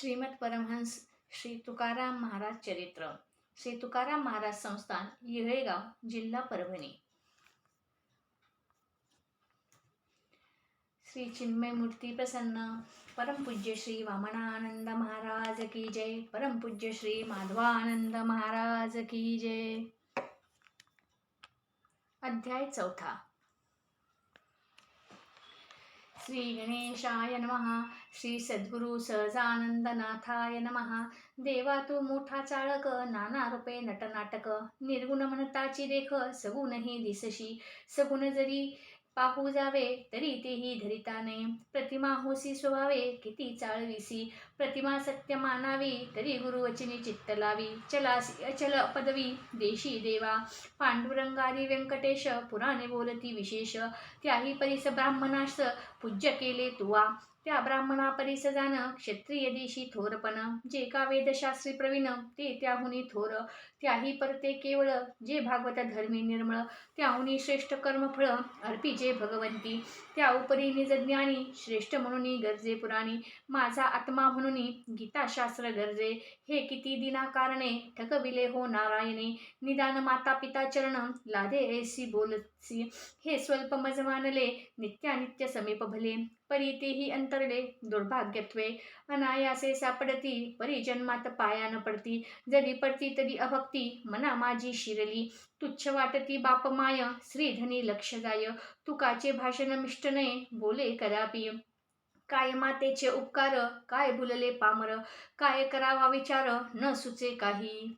श्रीमद परमहंस श्री तुकाराम महाराज चरित्र. श्री तुकाराम महाराज संस्थान येळेगाव जिल्हा परभणी. श्री चिन्मय मूर्ती प्रसन्न. परमपूज्य श्री वामनानंद महाराज की जय. परमपूज्य श्री माधवानंद महाराज की जय. अध्याय चौथा. श्री गणेशाय नमः श्री सद्गुरु सहजानंदनाथाय नमः. देवा तू मोठा चाळक नाना रूपे नटनाटक निर्गुण म्हणताची रेख सगुणही दिसशी. सगुण जरी पाहू जावे तरी तेही धरिताने प्रतिमा होसी स्वभावे किती चाळविसी प्रतिमा सत्य मानावी तरी गुरुवचनी चित्त लावी चलासी अचल पदवी देशी देवा पांडुरंगारी व्यंकटेश पुराणे बोलती विशेष त्याही परिस ब्राह्मणास पूज्य केले तुवा त्या ब्राह्मणा परिस जाण क्षत्रिय देशी थोरपण जे का वेदशास्त्री प्रवीण ते त्याहुनी थोर. त्याही परते केवळ जे भागवत धर्मी निर्मळ त्याहुनी श्रेष्ठ कर्मफळ अर्पी जे भगवंती. त्या उपरी निजज्ञानी श्रेष्ठ म्हणून गरजे पुराणी. माझा आत्मा म्हणून गीताशास्त्र गरजे. हे किती दिना कारणे ठकविले हो नारायणे. निदान माता पिता चरण लादे ऐसी बोलसी. हे स्वल्प मजमानले नित्यानित्य समीप भले. परितीही अंतरले दुर्भाग्यत्वे. अनायासे सापडती परी जन्मात पाया न पडती. जरी पडती तरी अभक्ती मना माझी शिरली. तुच्छ वाटती बाप माय श्रीधनी लक्ष जाय. तुकाचे भाषण मिष्ट नये बोले करापी काय मातेचे उपकार काय भुलले पामर. काय करावा विचार न सुचे काही.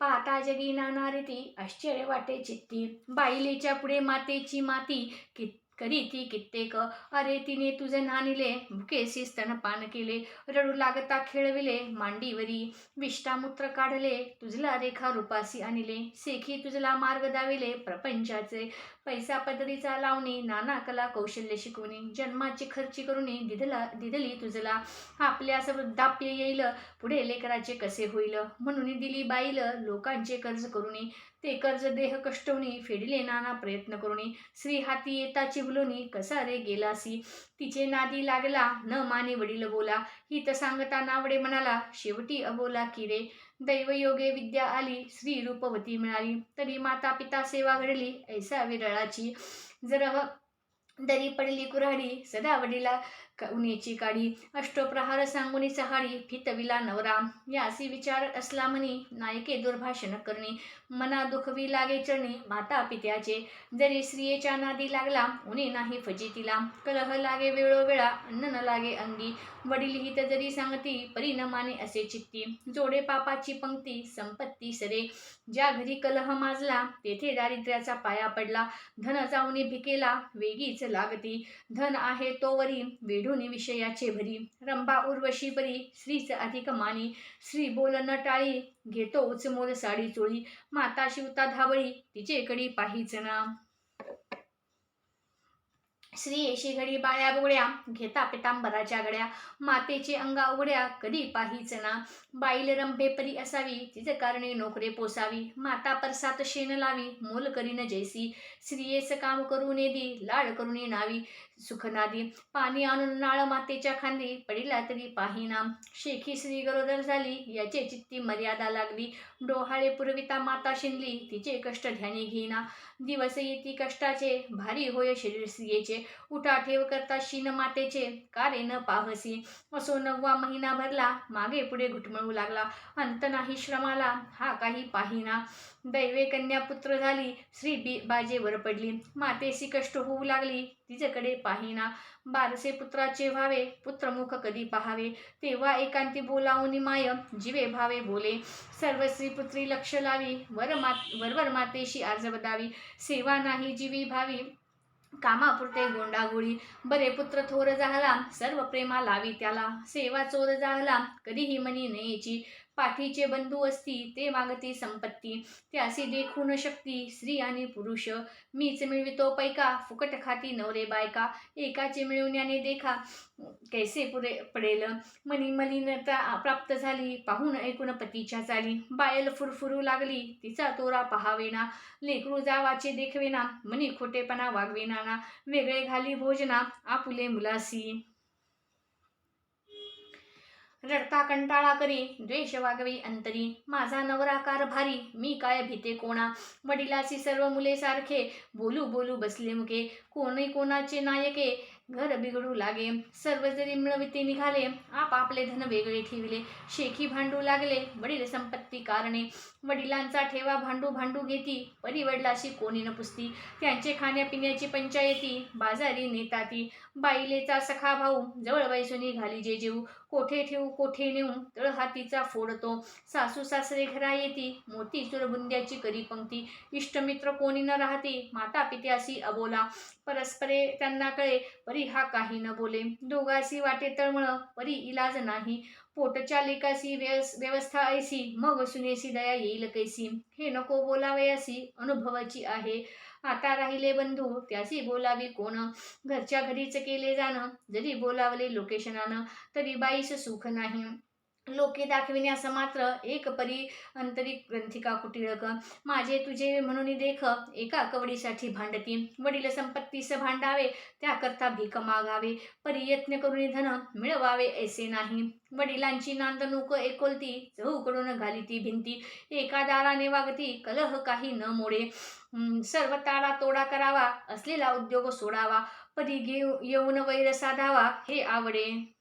पाहता जगी नाना रीती आश्चर्य वाटे चित्ती. बाईलेच्या पुढे मातेची माती कित करी ती कित्येक अरे तिने तुझे नानिले भुकेसी स्तनपान केले रडू लागता खेळविले मांडीवरी विष्टामूत्र काढले तुझला रेखा रूपासी आणले सेखी तुझला मार्ग दाविले प्रपंचाचे पैसा पदरीचा लावणी नाना कला कौशल्य शिकवणे जन्माची खर्ची करून दिदला दिदली तुझला आपल्यास वृद्धाप्य येईल पुढे लेकराचे कसे होईल? म्हणून दिली बाईल लोकांचे कर्ज करुणे ते कर्ज देह कष्टवणे फेडिले नाना प्रयत्न करुणे श्री हाती येता भुलोनी कसा रे गेलासी? तिचे नादी लागला न माने वडील बोला हित सांगता नावडे म्हणाला शेवटी अबोला की रे? दैवयोगे विद्या आली श्री रूपवती मिळाली. तरी माता पिता सेवा घडली ऐसा विरळाची जर दरी पडली कुऱ्हाडी सदा वडीला उन्याची काढी अष्टोप्रहार सांगुनी चहाडी फितविला नवरा. यासी विचार असला म्हणी नायके दुर्भाषण करणे. मना दुखवी लागे चरणे माता पित्याचे. जरी स्त्रियेच्या नादी लागला उणे नाही फजितीला. कलह लागे वेळोवेळा अन्न न लागे अंगी. वडील हित जरी सांगती परी न माने असे चित्ती. जोडे पापाची पंक्ती संपत्ती सरे. ज्या घरी कलह माजला तेथे दारिद्र्याचा पाया पडला. धन जाऊनी भिकेला वेगीच लागती. धन आहे तोवरी वेढून विषयाचे भरी. रंभा उर्वशी परी श्रीच अधिक मानी. श्री बोल न टाळी घेतो उचमोल साडी चोळी. माता शिवता धावळी तिचे कडी पाहिच ना. श्री येशी घडी बाळ्या बोळ्या घेता पितांबराच्या गड्या मातेचे अंगा उघड्या कधी पाहीच ना. बाईल रंभे परी असावी तिचे कारणे नोकरे पोसावी. माता परसात शेण लावी मोल करीन जैसी. स्त्रियेस काम करू नेदी लाड करून नावी सुखनादी. पाणी आणून नाळ मातेच्या खांदी पडिला तरी पाहिना. शेखी श्री गरोदर झाली याचे चित्ती मर्यादा लागली. डोहाळे पुरविता माता शिंदली तिचे कष्ट ध्यानी घेईना. दिवस येती कष्टाचे भारी होय शरीर स्त्रियेचे उठा ठेव करता शीन मातेचे कारे न पाहसी. असो नववा महिना भरला मागे पुढे घुटमळू लागला. अंत नाही श्रमाला हा काही पाहिना. दैवे कन्या पुत्र झाली श्री बी बाजेवर पडली. मातेशी कष्ट होऊ लागली तिच्याकडे पाहिना. बारसे पुत्राचे व्हावे पुत्रमुख कधी पहावे? तेव्हा एकांती बोलावून माय जिवे भावे बोले. सर्व स्त्री पुत्री लक्ष लावी वर मात वरवर मातेशी अर्ज बदावी. सेवा नाही जीवी भावी कामापुरते गोंडागोळी. बरे पुत्र थोर झाला सर्व प्रेमा लावी त्याला. सेवा चोर झाला कधीही मनी नयेची पाठीचे बंधू असती ते मागती संपत्ती. ते असे देखू देखून शक्ती स्त्री आणि पुरुष. मीच मिळवितो पैका फुकट खाती नवरे बायका. एकाचे मिळवण्याने देखा कैसे पुरे पडेल? मनी मलिनता प्राप्त झाली पाहून ऐकून पतीच्या चाली. बायल फुरफुरू लागली तिचा तोरा पहावेना. लेकरू जावाचे देखवेना मनी खोटेपणा वागवेना वेगळे घाली भोजना आपुले मुलासी. रडता कंटाळा करी द्वेष वागवी अंतरी. माझा नवराकार भारी मी काय भीते कोणा? वडिलाची सर्व मुले सारखे बोलू बोलू बसले मुके. कोणी कोणाचे नायके घर बिघडू लागे. सर्व जरी मिळविते निघाले आप आपले धन वेगळे ठेविले. शेखी भांडू लागले वडील संपत्ती कारणे. वडिलांचा ठेवा भांडू भांडू घेती परी वडिलाशी कोणी न पुसती. त्यांचे खाण्यापिण्याची पंचायती बाजारी नेताती. बाईलेचा सखा भाऊ जवळ बैसुनी घाली जे जेऊ कोठे ठेवू कोठे नेऊ? तळ हातीचा फोडतो सासू सासरे घरा येती. मोती चुरबुंद्याची करी पंक्ती. इष्टमित्र कोणी न राहते. माता पित्याशी अबोला. परस्परे त्यांना कळे. परी हा काही न बोले. दोघाशी वाटे तळमळ. परी इलाज नाही. पोटच्या लेकाशी व्यस व्यवस्था ऐसी. मग सुनेशी दया येईल कैसी? हे नको बोलावयासी अनुभवाची आहे. आता राहिले बंधू त्याशी बोलावी कोण? घरच्या घरीच केले जाणं. जरी बोलावले लोकेशनानं तरी बाईस सुख नाही. लोके दाखविणे असं मात्र एक परी अंतरिक ग्रंथिका कुटिळक माझे तुझे म्हणून देख एका कवडीसाठी भांडती. वडील संपत्तीस भांडावे त्याकरता भीक मागावे. परियत्न करून धन मिळवावे ऐसे नाही. वडिलांची नांदणूक एकोलती चहूकडून घाली ती भिंती. एका दाराने वागती कलह काही न मोडे. सर्व ताडा तोडा करावा असलेला उद्योग सोडावा. परी घेऊ येऊन वैर साधावा हे आवडे.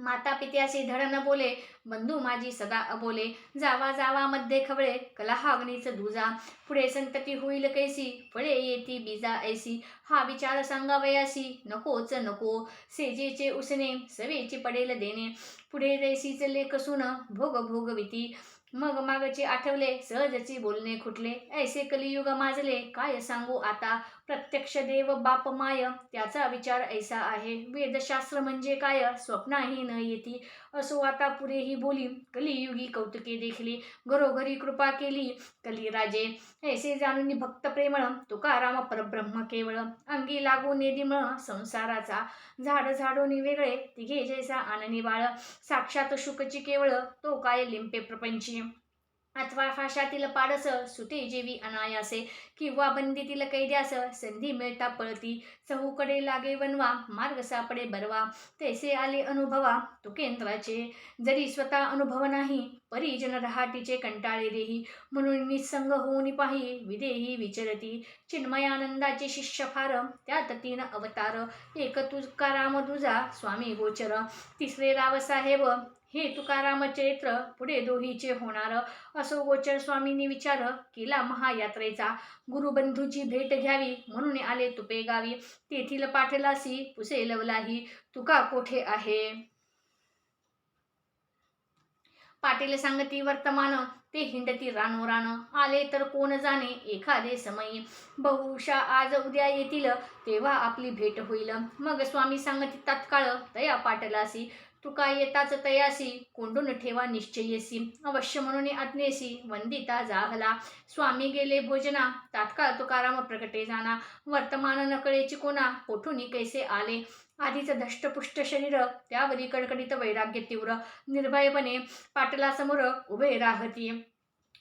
माता पित्याशी धड न बोले बंधू माझी सदा अबोले. जावा जावा मध्ये खवळे कलहाग्नीच दुजा. पुढे संतती होईल कैसी फळे येती बीजा ऐसी. हा विचार सांगावयासी नकोच नको. सेजेचे उसने सवेचे पडेल देणे. पुढे जैसीच लेख सुन भोग भोगविती मग मागचे आठवले सहजची बोलणे खुटले. ऐसे कलियुग माजले काय सांगू आता? प्रत्यक्ष देव बाप माय त्याचा विचार ऐसा आहे. वेदशास्त्र म्हणजे काय? स्वप्नाही न येती. असो आता पुरे ही बोली. कलियुगी कौतुके देखली घरोघरी कृपा केली. कलिराजे ऐसे जाणून भक्त प्रेमळ तुकाराम परब्रह्म केवळ. अंगी लागू नेदिमळ संसाराचा झाड झाडोनी वेगळे. तिघे जैसा आननी बाळ साक्षात शुकची केवळ. तो काय लिंपे प्रपंची. अथवा फाशातील पाडस सुटे जेवी अनायासे किंवा बंदीतील कैद्यास संधी मिळता पळती. चहूकडे लागे वनवा मार्ग सापडे बरवा. तैसे आले अनुभवा तुकेंद्राचे जरी स्वतः अनुभव नाही परिजन रहाटीचे कंटाळे देही. म्हणून निसंग होऊन पाही विदेही विचरती. चिन्मयानंदाचे शिष्य फार त्यात तीन अवतार. एक तुकाराम तुझा स्वामी गोचर. तिसरे रावसाहेब हे तुकारामचरित्र पुढे दोहीचे होणार. असो गोचर स्वामींनी विचार केला महायात्रेचा गुरुबंधूची भेट घ्यावी म्हणून आले तुपे गावी. तेथील पाठलासी पुसे लवलाही तुका कोठे आहे? पाटील सांगती वर्तमान ते हिंडती रानोरान आले तर कोण जाणे एखादे समयी. बहुशा आज उद्या येतील तेव्हा आपली भेट होईल. मग स्वामी सांगती तात्काळ तया पाटलासी. तुका येताच तयासी कोंडून ठेवा निश्चयसी. अवश्य म्हणून आज्ञेसी वंदिता जाहला. स्वामी गेले भोजना तात्काळ तुकाराम प्रकटे जाना. वर्तमान नकळेची कोणा कोठून कैसे आले? आधीच धष्टपुष्ट शरीर त्यावरी कडकडीत वैराग्य तीव्र. निर्भयपणे पाटलासमोर उभे राहती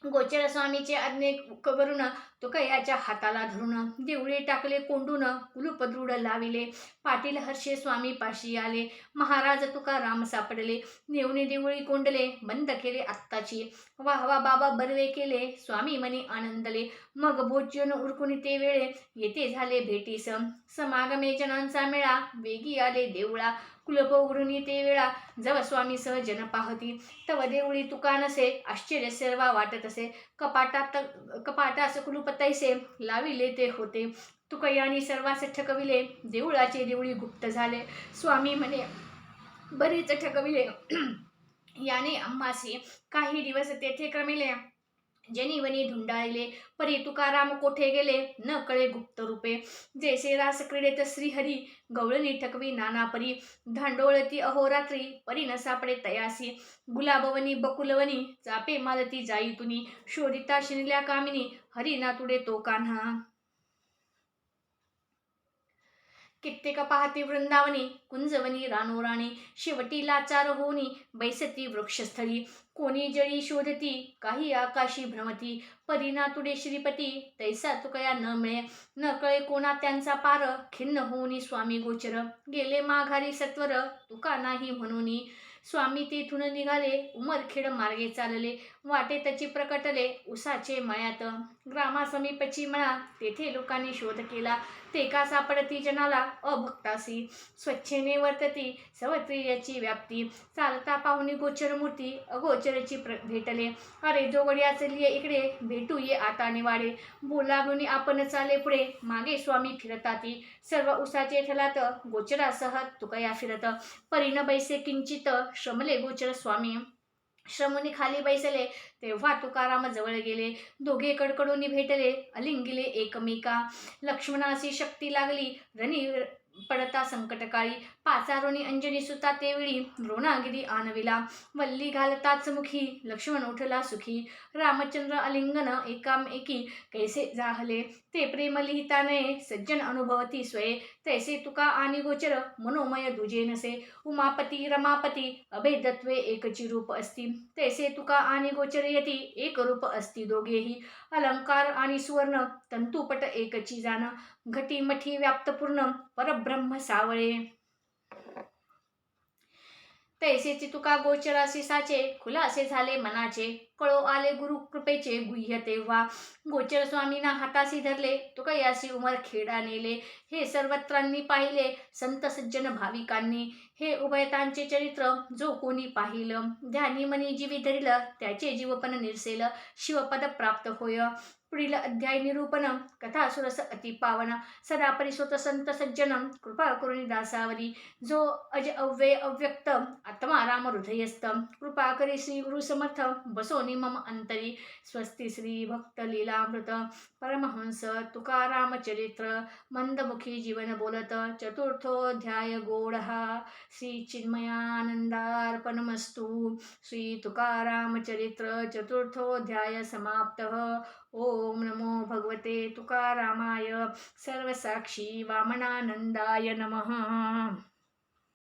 गोचर स्वामीचे आज्ञे करून तुकयाच्या हाताला धरून देवळे टाकले कोंडून कुलूप लाविले. पाटील हर्षे स्वामी पाशी आले. महाराज तुकाराम सापडले. नेवणे देवळी कोंडले बंद केले आत्ताची. वाहवा बाबा बरवे केले. स्वामी मनी आनंदले. मग भोजन उरकुनी ते वेळे येते झाले भेटीस. समागमे जनांचा मेळा वेगी आले देवळा. कुलप उघडून ते वेळा जव स्वामी सह जन पाहती. तव देवळी तुका नसे आश्चर्य सर्वा वाटत असे. कपाटात कपाटास कुलूप पतैसे लाविले ते होते. तुकयानी सर्वास ठकविले देवळाचे देवळी गुप्त झाले. स्वामी म्हणे बरेच ठकविले. याने अम्मासी काही दिवस तेथे क्रमिले जनिवनी धुंडाळिले परी तुकाराम कोठे गेले न कळे गुप्त रूपे जैसे रास क्रीडेत श्रीहरी गवळणी ठकवी नाना परी धांडोळती अहोरात्री परी न सापडे तयासी गुलाबवनी बकुलवनी चापे मालती जाईतुनी शोधिता शिनल्या कामिनी हरी नातुडे तो कान्हा कित्येक पाहती वृंदावनी कुंजवनी रानोराणी शेवटी लाचार होनी बैसती वृक्षस्थळी. कोणी जळी शोधती काही आकाशी भ्रमती परीना तुडे श्रीपती तैसा तुकया न मिळे. न कळे कोणा त्यांचा पार खिन्न होऊनी स्वामी गोचर. गेले माघारी सत्वर तुका नाही म्हणून. स्वामी तेथून निघाले उमरखेड मार्गे चालले. वाटे त्याची प्रकटले उसाचे मळ्यात. ग्रामासमीपची मळा तेथे लोकांनी शोध केला. ते का सापडती जनाला? अभक्तासी स्वच्छेने वर्तती सवत्रियाची व्याप्ती. चालता पाहुणी गोचर मूर्ती अगोचरची प्र भेटले. अरे जोगड्या चलिये इकडे भेटू ये आता निवाडे. बोलावून आपण चाले पुढे. मागे स्वामी फिरताती. सर्व उसाचे ठलात गोचरासह तुकया फिरत. परिण बैसे किंचित श्रमले गोचर स्वामी. श्रमणी खाली बैसले. तेव्हा तुकाराम जवळ गेले. दोघे कडकडून भेटले. अलिंगिले एकमेका. लक्ष्मणासी शक्ती लागली. रणी पडता संकटकाळी पाचारुणी अंजनी सुता तेवेळी द्रोणागिरी आणविला वल्ली घालताच मुखी लक्ष्मण उठला सुखी. रामचंद्र अलिंगन एकामेकी कैसे जाहले? ते प्रेम लिहिताने सज्जन अनुभवती स्वये तैसे तुका आणि गोचर मनोमय दुजे नसे. उमापती रमापती अभेदत्वे एकची रूप असती. तैसे तुका आणि गोचर यती एक रूप असती दोघेही. अलंकार आणि सुवर्ण तंतुपट एकची जाण घटी मठी व्याप्तपूर्ण परब्रह्म सावळे. तैसेची तुका गोचरासी साचे खुलासे झाले मनाचे. कळो आले गुरु कृपेचे गुह्य तेव्हा. गोचर स्वामींना हाताशी धरले तुका यासी उमर खेडा नेले. हे सर्वत्रांनी पाहिले संत सज्जन भाविकांनी. हे उभयतांचे चरित्र जो कोणी पाहिलं ध्यानी मनी जीवी धरिलं त्याचे जीवपण निरसेल शिवपद प्राप्त होय. पुढील अध्याय निरूपण कथा सुरस अतिपावन सदा परिसोत संत सज्जन कृपा करुणी दासावरी जो अज अव्यय अव्यक्त आत्मा राम हृदयस्थ कृपा करी श्री गुरु समर्थ बसोनी मम अंतरी स्वस्ति श्री भक्त लीलामृत परमहंस तुकाराम चरित्र मंदमुखी जीवन बोलत चतुर्थोध्याय गोडहा श्री चिन्मयानंदार्पणमस्तु श्री तुकाराम चरित्र चतुर्थोध्याय समाप्त। ओम नमो भगवते तुकारामाय सर्वसाक्षी वामनानंदाय नमः।